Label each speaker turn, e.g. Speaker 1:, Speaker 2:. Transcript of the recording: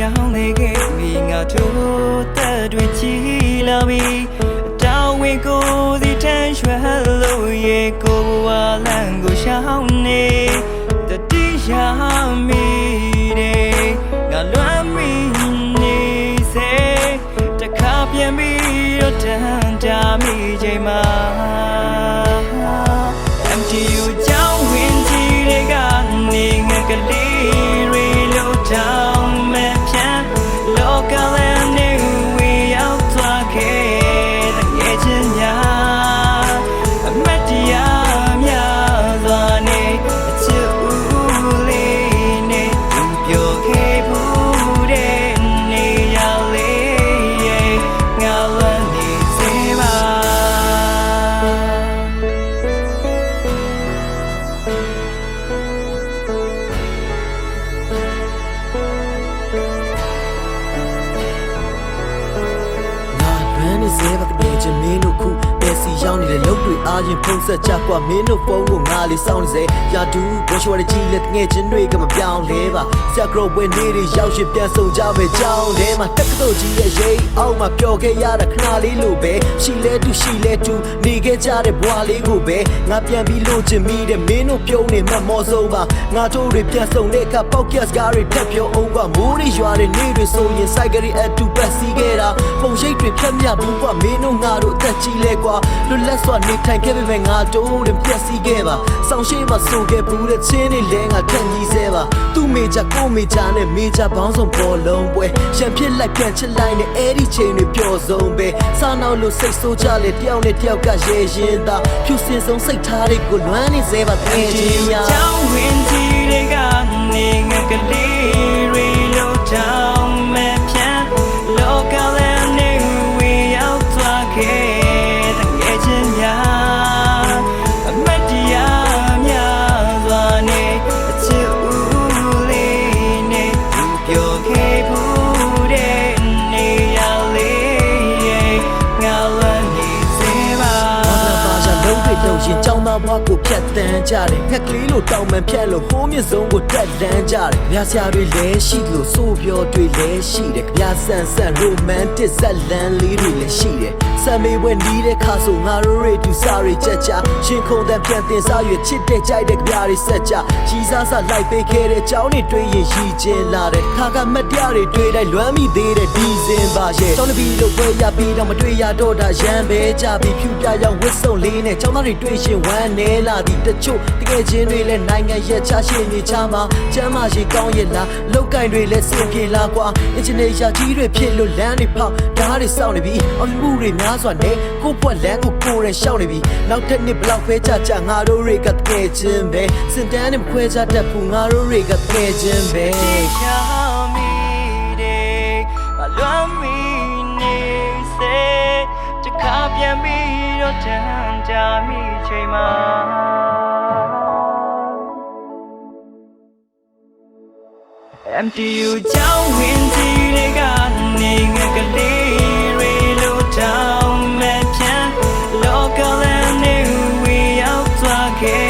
Speaker 1: ချိန်နာရီတွေပြောင်းလဲခဲ့မိငါတို့သက်တွေချီလာပြီတောင်းဝင်ကိုစီတန်းရွှဲလို့ရေကိုဘဝလမ်းကိုရှောင်းနေတတိယမီတဲ့ငါလွမ်းမီနေစေတခါပြန်ပြီးတော့တန်တာမိချိန်မှာ စေပါ
Speaker 2: ကနေချင်မင်းတို့ခုပဲ စီရောက်နေတဲ့လုတ်တွေအားရင်ဖုံးဆက်ကြကွာမင်းတို့ဖုန်းကိုငါလေးစောင်းနေစေရာတူဘရှော်ရကြီးလက်ငယ်ချင်းတွေကမပြောင်းလဲပါဆရာကရောဝင်းနေတွေရောက်ရှင်ပြန်ဆုံကြပဲကြောင်းထဲမှာတက်ကတော်ကြီးရဲ့ရိတ်အောက်မှာပျော်ခဲ့ရတာခဏလေးလို့ပဲရှိလဲတူရှိလဲတူနေခဲ့ကြတဲ့ဘွားလေးကိုပဲငါပြန်ပြီးလို့ချင်မိတဲ့မင်းတို့ပြုံးနေမှမော်ဆုံးပါငါတို့တွေပြန်ဆုံတဲ့အခါပေါက်ကက်စကားတွေထပ်ပြောအောင်ကမိုးတွေရွာတဲ့နေ့တွေဆိုရင်စိုက်ကရီအတူပတ်စီခဲ့တာပုံရိပ်တွေဖြတ်မြဘူးကွာမင်းတို့ငါတို့အသက်ကြီးလဲကွာလွတ်လပ်စွာနေထိုင်ခဲ့ပေမဲ့ငါတို့တွေပြက်စီခဲ့ပါဆောင်းရှိမှဆိုခဲ့ဘူးတဲ့ချင်းတွေလဲငါထန်ကြီးစဲပါသူ့မေချာကိုမေချာနဲ့မေချာဘောင်းဆောင်ပေါ်လုံးပွဲရှန်ဖြစ်လိုက်ပြန်ချစ်လိုက်နဲ့အဲ့ဒီချိန်တွေပျော်ဆုံးပဲစားနောက်လို့စိတ်ဆိုးကြလေတယောက်နဲ့တယောက်ကရဲရင်သာဖြူစင်ဆုံးစိတ်ထားတွေကိုလွမ်းနေစေပါတကယ်ချင်းများ
Speaker 1: သာပါရှာလုံး
Speaker 2: တွေလုံးရင်ចောင်းသားဘွားကိုဖြတ်တန်းကြတယ်ခက်ကလေးလိုတောင်ပန်ဖြတ်လို့ဟိုးမြင့်ဆုံးကိုတက်လန်းကြတယ်ဗျာဆရာတွေလည်းရှိလို့စိုးပြောတွေလည်းရှိတယ်ဗျာဆန်ဆန်ရိုမန်တစ်ဇက်လန်လေးတွေလည်းရှိတယ် ဆံမေးဝဲနီးတဲ့ခါဆိုငါတို့ရေတူစားတွေကြက်ကြရှင်ခုန်တဲ့ပြန်တင်စားရွချစ်တဲ့ကြိုက်တဲ့ဗျာတွေဆက်ကြကြီးစားစားလိုက်ပေးခဲ့တဲ့ကြောင်းတွေတွေးရင်ရည်ချင်းလာတဲ့ခါကမတ်တရားတွေတွေးတိုင်းလွမ်းမိသေးတဲ့ဒီစင်ပါရဲ့ကျောင်းတစ်ပီလို့ပွဲရပြီးတော့မတွေ့ရတော့တာရန်ပဲကြပြီးဖြူပြရောက်ဝစ်စုံလေးနဲ့ကျောင်းသားတွေတွေ့ရှင်ဝမ်းနေလာသည်တချို့တကယ်ချင်းတွေလည်းနိုင်ငံရဲ့ချရှင်နေချမှာကျမ်းမာရှိကောင်းရဲ့လားလောက်ကင်တွေလည်းစင်ပြေလာကွာအင်ဂျင်နီယာကြီးတွေဖြစ်လို့လမ်းတွေဖောက်ဓားတွေစောင့်နေပြီအောင်မှုတွေများစွာနဲ့ကိုပွက်လမ်းကိုကိုယ်နဲ့ရှောက်နေပြီနောက်တစ်နှစ်ဘလောက်ခွဲကြကြငါတို့တွေကတကယ်ချင်းပဲစင်တန်းနဲ့ခွဲကြတတ်ဘူးငါတို့တွေကတကယ်ချင်းပဲ
Speaker 1: ရှာမီတဲ့မလွမ်းမီနေစေတခါပြန်ပြီးတော့တန်တာမိချိန်မှာ MTU ကြောင်းဝင်ကြီးတွေကနေငါကလေး que